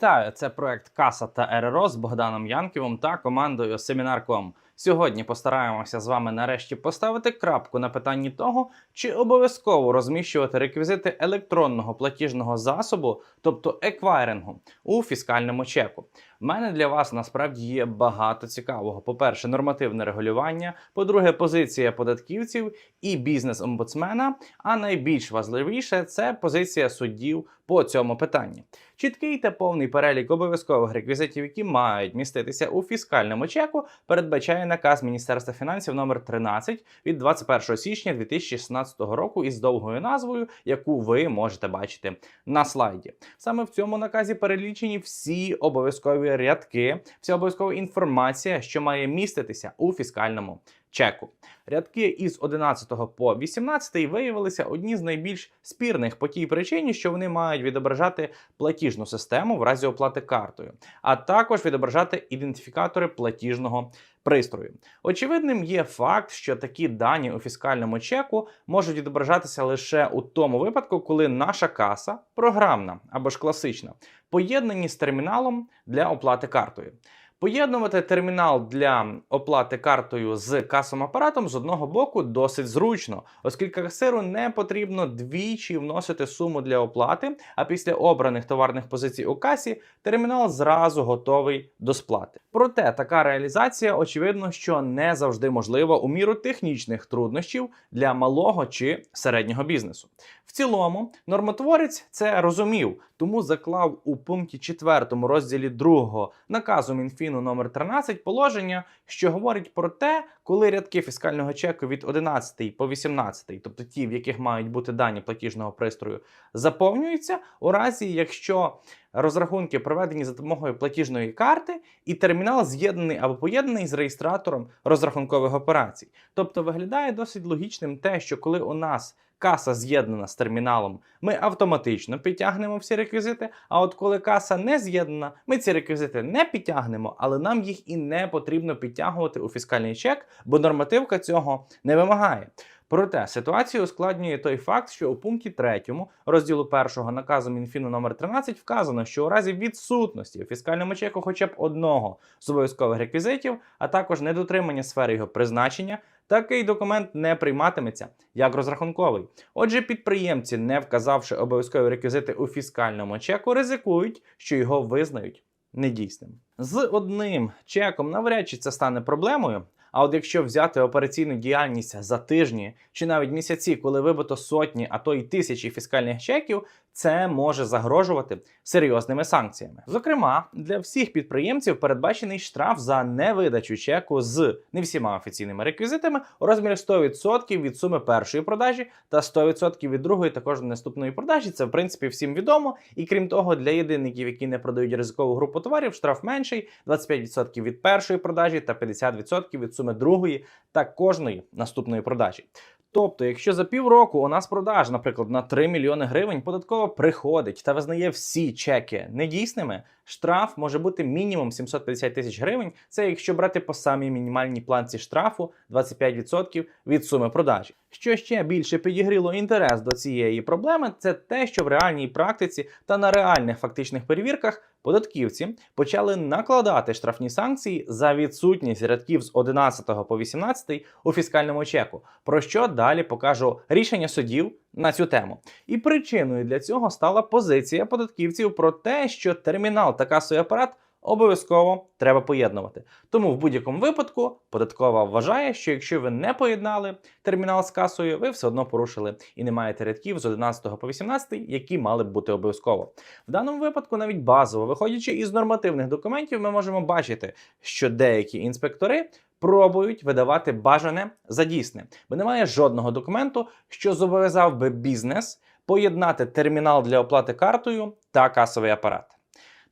Вітаю! Це проект Каса та РРО з Богданом Янківом та командою Семінар.ком. Сьогодні постараємося з вами нарешті поставити крапку на питанні того, чи обов'язково розміщувати реквізити електронного платіжного засобу, тобто еквайрингу, у фіскальному чеку. Мене для вас насправді є багато цікавого. По-перше, нормативне регулювання, по-друге, позиція податківців і бізнес-омбудсмена. А найбільш важливіше це позиція суддів по цьому питанні. Чіткий та повний перелік обов'язкових реквізитів, які мають міститися у фіскальному чеку, передбачає наказ Міністерства фінансів номер 13 від 21 січня 2016 року із довгою назвою, яку ви можете бачити на слайді. Саме в цьому наказі перелічені всі обов'язкові рядки, вся обов'язкова інформація, що має міститися у фіскальному чеку. Рядки із 11 по 18 виявилися одні з найбільш спірних по тій причині, що вони мають відображати платіжну систему в разі оплати картою, а також відображати ідентифікатори платіжного пристрою. Очевидним є факт, що такі дані у фіскальному чеку можуть відображатися лише у тому випадку, коли наша каса програмна або ж класична, поєднані з терміналом для оплати картою. Поєднувати термінал для оплати картою з касовим апаратом з одного боку досить зручно, оскільки касиру не потрібно двічі вносити суму для оплати, а після обраних товарних позицій у касі термінал зразу готовий до сплати. Проте така реалізація, очевидно, що не завжди можлива у міру технічних труднощів для малого чи середнього бізнесу. В цілому, нормотворець це розумів, тому заклав у пункті 4 розділі 2 наказу Мінфіну номер 13 положення, що говорить про те, коли рядки фіскального чеку від 11 по 18, тобто ті, в яких мають бути дані платіжного пристрою, заповнюються у разі, якщо розрахунки проведені за допомогою платіжної карти, і термінал з'єднаний або поєднаний з реєстратором розрахункових операцій. Тобто виглядає досить логічним те, що коли у нас каса з'єднана з терміналом, ми автоматично підтягнемо всі реквізити. А от коли каса не з'єднана, ми ці реквізити не підтягнемо, але нам їх і не потрібно підтягувати у фіскальний чек, бо нормативка цього не вимагає. Проте ситуацію ускладнює той факт, що у пункті 3 розділу 1 наказу Мінфіну номер 13 вказано, що у разі відсутності у фіскальному чеку хоча б одного з обов'язкових реквізитів, а також недотримання сфери його призначення, такий документ не прийматиметься як розрахунковий. Отже, підприємці, не вказавши обов'язкові реквізити у фіскальному чеку, ризикують, що його визнають недійсним. З одним чеком навряд чи це стане проблемою. А от якщо взяти операційну діяльність за тижні чи навіть місяці, коли вибито сотні, а то й тисячі фіскальних чеків, це може загрожувати серйозними санкціями. Зокрема, для всіх підприємців передбачений штраф за невидачу чеку з не всіма офіційними реквізитами у розмірі 100% від суми першої продажі та 100% від другої також наступної продажі. Це в принципі всім відомо. І крім того, для єдиників, які не продають ризикову групу товарів, штраф менший 25% від першої продажі та 50% від суми другої та кожної наступної продажі. Тобто, якщо за півроку у нас продаж, наприклад, на 3 мільйони гривень, податкова приходить та визнає всі чеки недійсними, штраф може бути мінімум 750 тисяч гривень. Це якщо брати по самій мінімальній планці штрафу 25% від суми продажі. Що ще більше підігріло інтерес до цієї проблеми, це те, що в реальній практиці та на реальних фактичних перевірках податківці почали накладати штрафні санкції за відсутність рядків з 11 по 18 у фіскальному чеку. Про що далі покажу рішення судів на цю тему. І причиною для цього стала позиція податківців про те, що термінал та касовий апарат. Обов'язково треба поєднувати. Тому в будь-якому випадку податкова вважає, що якщо ви не поєднали термінал з касою, ви все одно порушили і не маєте рядків з 11 по 18, які мали б бути обов'язково. В даному випадку, навіть базово, виходячи із нормативних документів, ми можемо бачити, що деякі інспектори. Пробують видавати бажане за дійсне, бо немає жодного документу, що зобов'язав би бізнес поєднати термінал для оплати картою та касовий апарат.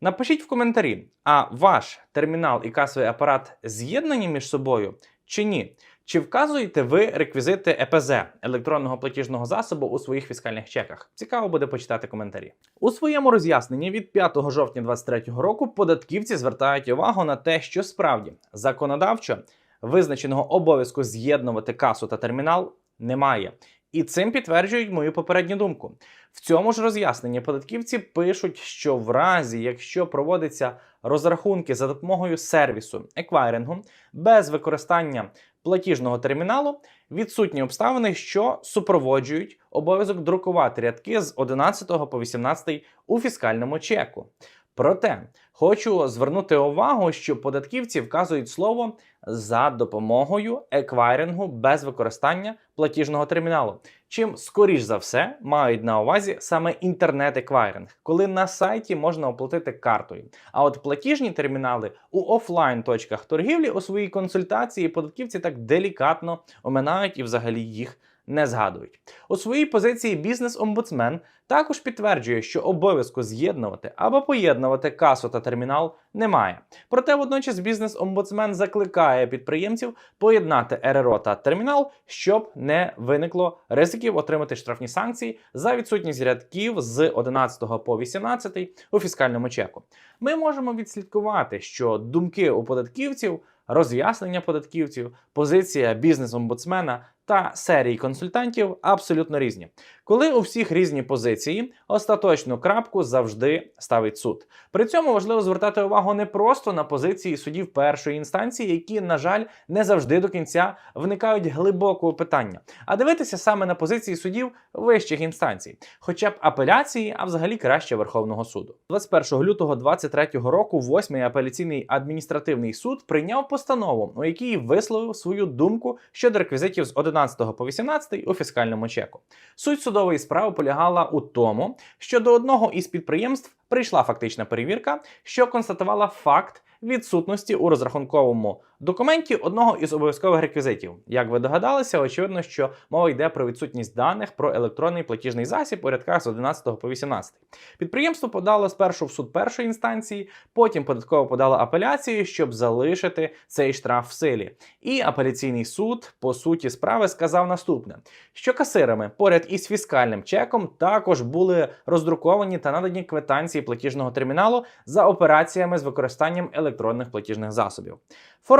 Напишіть в коментарі, а ваш термінал і касовий апарат з'єднані між собою чи ні? Чи вказуєте ви реквізити ЕПЗ електронного платіжного засобу у своїх фіскальних чеках? Цікаво буде почитати коментарі. У своєму роз'ясненні від 5 жовтня 2023 року податківці звертають увагу на те, що справді законодавчо визначеного обов'язку з'єднувати касу та термінал немає. І цим підтверджують мою попередню думку. В цьому ж роз'ясненні податківці пишуть, що в разі, якщо проводиться розрахунки за допомогою сервісу еквайрингу без використання платіжного терміналу, відсутні обставини, що супроводжують обов'язок друкувати рядки з 11 по 18 у фіскальному чеку. Проте хочу звернути увагу, що податківці вказують слово за допомогою еквайрингу без використання платіжного терміналу. Чим скоріш за все мають на увазі саме інтернет-еквайринг, коли на сайті можна оплатити картою. А от платіжні термінали у офлайн точках торгівлі у своїй консультації податківці так делікатно оминають і взагалі їх не згадують. У своїй позиції бізнес-омбудсмен також підтверджує, що обов'язку з'єднувати або поєднувати касу та термінал немає. Проте водночас бізнес-омбудсмен закликає підприємців поєднати РРО та термінал, щоб не виникло ризиків отримати штрафні санкції за відсутність рядків з 11 по 18 у фіскальному чеку. Ми можемо відслідкувати, що думки у податківців, роз'яснення податківців, позиція бізнес-омбудсмена та серії консультантів абсолютно різні. Коли у всіх різні позиції, остаточну крапку завжди ставить суд. При цьому важливо звертати увагу не просто на позиції судів першої інстанції, які, на жаль, не завжди до кінця вникають глибоко у питання, а дивитися саме на позиції судів вищих інстанцій, хоча б апеляції, а взагалі краще Верховного суду. 21 лютого 2023 року, 8-й апеляційний адміністративний суд прийняв постанову, у якій висловив свою думку щодо реквізитів з 11 по 18 у фіскальному чеку. Суть судової справи полягала у тому, що до одного із підприємств прийшла фактична перевірка, що констатувала факт відсутності у розрахунковому документі одного із обов'язкових реквізитів. Як ви догадалися, очевидно, що мова йде про відсутність даних про електронний платіжний засіб у рядках з 11 по 18. Підприємство подало спершу в суд першої інстанції, потім податково подало апеляцію, щоб залишити цей штраф в силі. І апеляційний суд, по суті справи, сказав наступне: що касирами поряд із фіскальним чеком також були роздруковані та надані квитанції платіжного терміналу за операціями з використанням електронних платіжних засобів.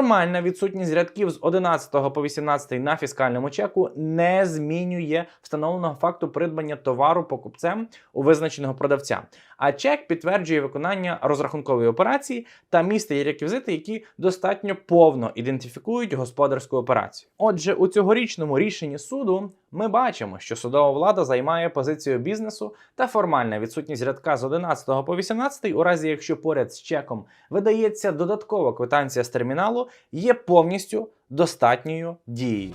Формальна відсутність рядків з 11 по 18 на фіскальному чеку не змінює встановленого факту придбання товару покупцем у визначеного продавця. А чек підтверджує виконання розрахункової операції та містить реквізити, які достатньо повно ідентифікують господарську операцію. Отже, у цьогорічному рішенні суду ми бачимо, що судова влада займає позицію бізнесу та формальна відсутність рядка з 11 по 18, у разі якщо поряд з чеком видається додаткова квитанція з терміналу, є повністю достатньою дією.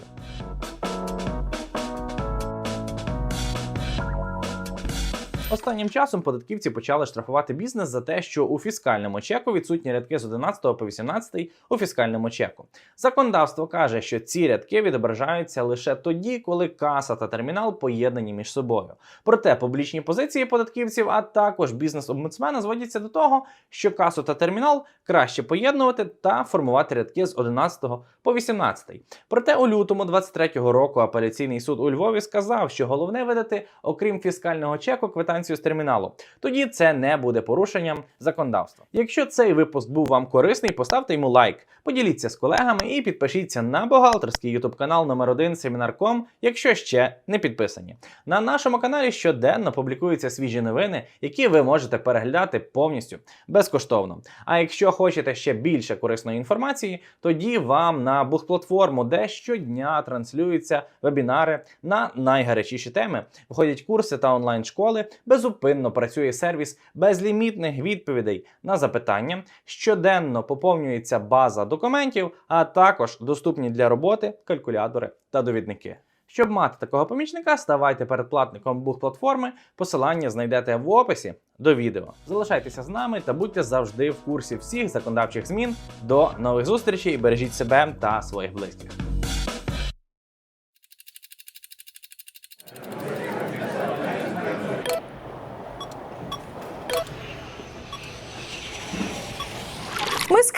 Останнім часом податківці почали штрафувати бізнес за те, що у фіскальному чеку відсутні рядки з 11 по 18 у фіскальному чеку. Законодавство каже, що ці рядки відображаються лише тоді, коли каса та термінал поєднані між собою. Проте публічні позиції податківців, а також бізнес-омбудсмена зводяться до того, що касу та термінал краще поєднувати та формувати рядки з 11 по 18. Проте у лютому 23-го року апеляційний суд у Львові сказав, що головне видати, окрім фіскального чеку, квитанцію з терміналу. Тоді це не буде порушенням законодавства. Якщо цей випуск був вам корисний, поставте йому лайк, поділіться з колегами і підпишіться на бухгалтерський YouTube канал номер 1 Семінар.ком, якщо ще не підписані. На нашому каналі щоденно публікуються свіжі новини, які ви можете переглядати повністю безкоштовно. А якщо хочете ще більше корисної інформації, тоді вам на бухплатформу, де щодня транслюються вебінари на найгарячіші теми, виходять курси та онлайн-школи. Безупинно працює сервіс безлімітних відповідей на запитання. Щоденно поповнюється база документів, а також доступні для роботи калькулятори та довідники. Щоб мати такого помічника, ставайте передплатником бух-платформи. Посилання знайдете в описі до відео. Залишайтеся з нами та будьте завжди в курсі всіх законодавчих змін. До нових зустрічей, бережіть себе та своїх близьких.